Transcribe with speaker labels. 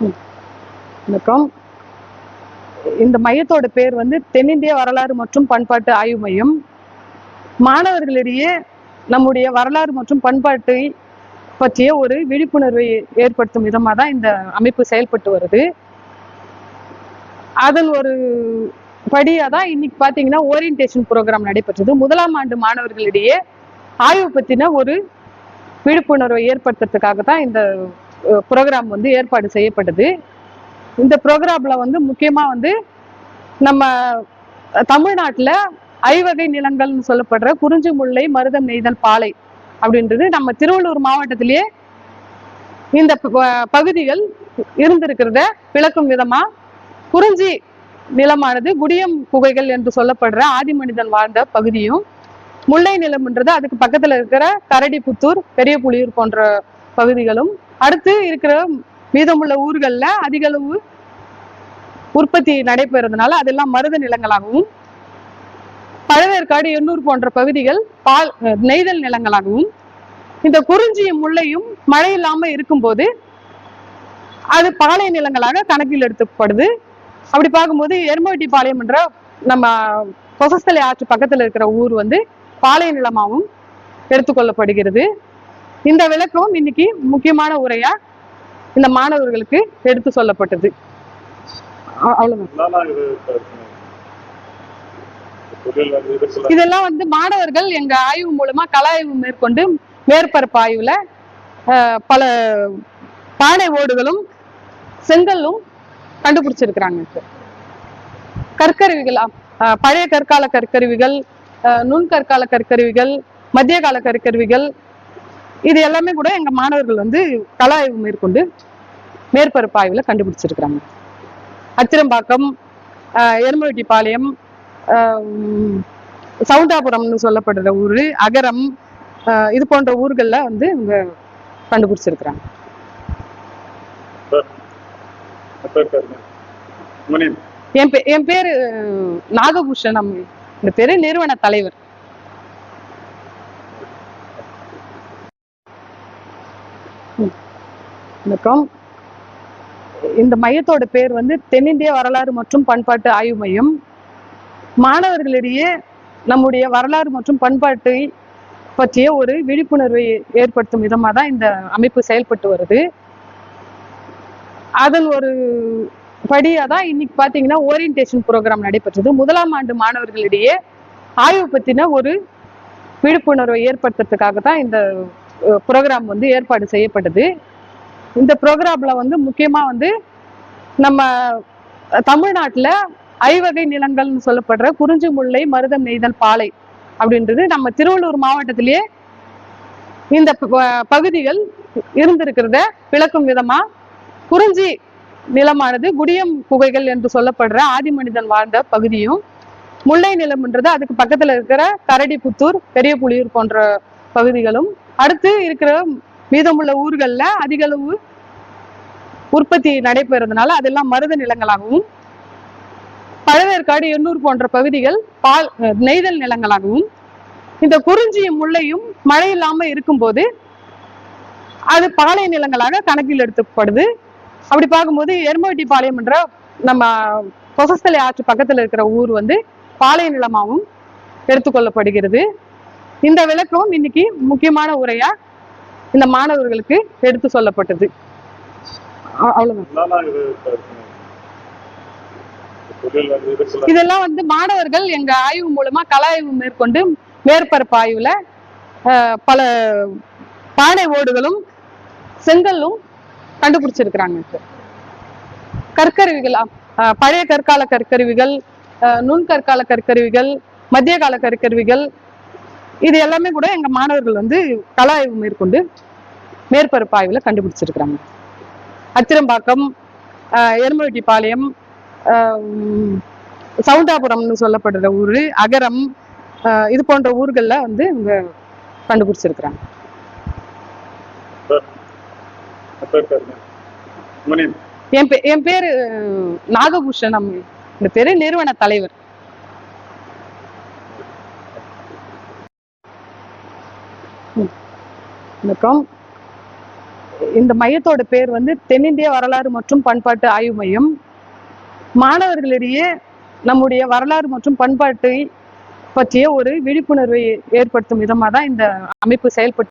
Speaker 1: வணக்கம். இந்த மையத்தோட பேர் வந்து தென்னிந்திய வரலாறு மற்றும் பண்பாட்டு ஆய்வு மையம். மாணவர்களிடையே நம்முடைய வரலாறு மற்றும் பண்பாட்டை பற்றிய ஒரு விழிப்புணர்வை ஏற்படுத்தும் விதமாக தான் இந்த அமைப்பு செயல்பட்டு வருது. அதன் ஒரு படியாக தான் இன்னைக்கு பார்த்தீங்கன்னா ஓரியன்டேஷன் ப்ரோக்ராம் நடைபெற்றது. முதலாம் ஆண்டு மாணவர்களிடையே ஆய்வு பற்றின ஒரு விழிப்புணர்வை ஏற்படுத்துறதுக்காக தான் இந்த ப்ரோக்ராம் வந்து ஏற்பாடு செய்யப்பட்டது. இந்த ப்ரோக்ராமில் வந்து முக்கியமாக வந்து நம்ம தமிழ்நாட்டில் ஐவகை நிலங்கள்னு சொல்லப்படுற குறிஞ்சி முல்லை மருதம் நெய்தல் பாலை அப்படின்றது நம்ம திருவள்ளூர் மாவட்டத்திலேயே இந்த பகுதிகள் இருந்திருக்கிறத விளக்கும் விதமா குறிஞ்சி நிலமானது குடியம் குகைகள் என்று சொல்லப்படுற ஆதி மனிதன் வாழ்ந்த பகுதியும் முல்லை நிலம்ன்றது அதுக்கு பக்கத்துல இருக்கிற கரடிபுத்தூர் பெரிய புலியூர் போன்ற பகுதிகளும். அடுத்து இருக்கிற மீதமுள்ள ஊர்கள்ல அதிகளவு உற்பத்தி நடைபெறதுனால அதெல்லாம் மருத நிலங்களாகவும் பழவேற்காடு எண்ணூர் போன்ற பகுதிகள் பால் நெய்தல் நிலங்களாகவும் இந்த குறிஞ்சியும் முல்லையும் மழை இல்லாம இருக்கும்போது அது பாலை நிலங்களாக கணக்கில் எடுத்துப்படுது அப்படி பார்க்கும்போது எருமவெட்டி பாளையம் என்ற நம்ம கொசஸ்தலை ஆற்று பக்கத்துல இருக்கிற ஊர் வந்து பாலை நிலமாகவும் எடுத்துக்கொள்ளப்படுகிறது. இந்த விளக்கம் இன்னைக்கு முக்கியமான உரையா இந்த மாணவர்களுக்கு எடுத்து சொல்லப்பட்டது. இதெல்லாம் வந்து மாணவர்கள் எங்க ஆய்வு மூலமா கள ஆய்வு மேற்கொண்டு மேற்பரப்பு ஆய்வுல பல பானை ஓடுகளும் செங்கல்லும் கண்டுபிடிச்சிருக்கிறாங்க. கற்கருவிகள் பழைய கற்கால கற்கருவிகள் நுண்கற்கால கற்கருவிகள் மத்திய கால கற்கருவிகள் இது எல்லாமே கூட எங்க மாணவர்கள் வந்து கள ஆய்வு மேற்கொண்டு மேற்பரப்பு ஆய்வுல கண்டுபிடிச்சிருக்கிறாங்க. அத்திரம்பாக்கம் அஹ், எருமவெட்டிப்பாளையம் சவுண்டாபுரம்னு சொல்லப்படுற ஊர் அகரம் ஆஹ் இது போன்ற ஊர்கள்ல வந்து இவங்க கண்டுபிடிச்சிருக்கிறாங்க. என் பே என் பேரு நாகபூஷணம். இந்த பேரு நிறுவன தலைவர். வணக்கம். இந்த மையத்தோட பேர் வந்து தென்னிந்திய வரலாறு மற்றும் பண்பாட்டு ஆய்வு மையம். மாணவர்களிடையே நம்முடைய வரலாறு மற்றும் பண்பாட்டை பற்றிய ஒரு விழிப்புணர்வை ஏற்படுத்தும் விதமாக தான் இந்த அமைப்பு செயல்பட்டு வருது. அதன் ஒரு படியாக தான் இன்னைக்கு பார்த்தீங்கன்னா ஓரியன்டேஷன் ப்ரோக்ராம் நடைபெற்றது. முதலாம் ஆண்டு மாணவர்களிடையே ஆய்வு பற்றின ஒரு விழிப்புணர்வை ஏற்படுத்துறதுக்காக தான் இந்த ப்ரோக்ராம் வந்து ஏற்பாடு செய்யப்பட்டது. இந்த ப்ரோக்ராம்ல வந்து முக்கியமாக வந்து நம்ம தமிழ்நாட்டில் ஐவகை நிலங்கள்னு சொல்லப்படுற குறிஞ்சி முல்லை மருதம் நெய்தல் பாலை அப்படின்றது நம்ம திருவள்ளூர் மாவட்டத்திலேயே இந்த பகுதிகள் இருந்திருக்கிறத விளக்கும் விதமா குறிஞ்சி நிலமானது குடியம் குகைகள் என்று சொல்லப்படுற ஆதி மனிதன் வாழ்ந்த பகுதியும் முல்லை நிலம்ன்றது அதுக்கு பக்கத்துல இருக்கிற கரடிபுத்தூர் பெரிய புலியூர் போன்ற பகுதிகளும் அடுத்து இருக்கிற மீதமுள்ள ஊர்களில் அதிகளவு உற்பத்தி நடைபெறதுனால அதெல்லாம் மருத நிலங்களாகவும் பழவேற்காடு எண்ணூர் போன்ற பகுதிகள் பால் நெய்தல் நிலங்களாகவும் இந்த குறிஞ்சியும் முல்லையும் மழை இல்லாம இருக்கும்போது அது பாலை நிலங்களாக கணக்கில் எடுத்துப்படுது அப்படி பார்க்கும்போது எருமவட்டி பாளையம் என்ற நம்ம கொசஸ்தலை ஆற்று பக்கத்துல இருக்கிற ஊர் வந்து பாலை நிலமாகவும் எடுத்துக்கொள்ளப்படுகிறது. இந்த விளக்கம் இன்னைக்கு முக்கியமான உரையா இந்த மாணவர்களுக்கு எடுத்து சொல்லப்பட்டது. இதெல்லாம் வந்து மாணவர்கள் எங்க ஆய்வு மூலமா கல ஆய்வு மேற்கொண்டு மேற்பரப்பு ஆய்வுல பல பானை ஓடுகளும் செங்கல்லும் கண்டுபிடிச்சிருக்கிறாங்க கற்கருவிகள் பழைய கற்கால கற்கருவிகள் நுண்கற்கால கற்கருவிகள் மத்திய கால கற்கருவிகள் இது எல்லாமே கூட எங்கள் மாணவர்கள் வந்து கள ஆய்வு மேற்கொண்டு மேற்பரப்பு ஆய்வில் கண்டுபிடிச்சிருக்கிறாங்க. அத்திரம்பாக்கம் அஹ், எருமவெட்டிப்பாளையம் சவுண்டாபுரம்னு சொல்லப்படுற ஊர் அகரம் இது போன்ற ஊர்களில் வந்து இவங்க கண்டுபிடிச்சிருக்கிறாங்க. என் பே என் பேர் நாகபூஷணம். இந்த பேரு நிறுவன தலைவர். வணக்கம் இந்த மையத்தோட பேர் வந்து தென்னிந்திய வரலாறு மற்றும் பண்பாட்டு ஆய்வு மையம். மாணவர்களிடையே நம்முடைய வரலாறு மற்றும் பண்பாட்டை பற்றிய ஒரு விழிப்புணர்வை ஏற்படுத்தும் விதமாக தான் இந்த அமைப்பு செயல்பட்டு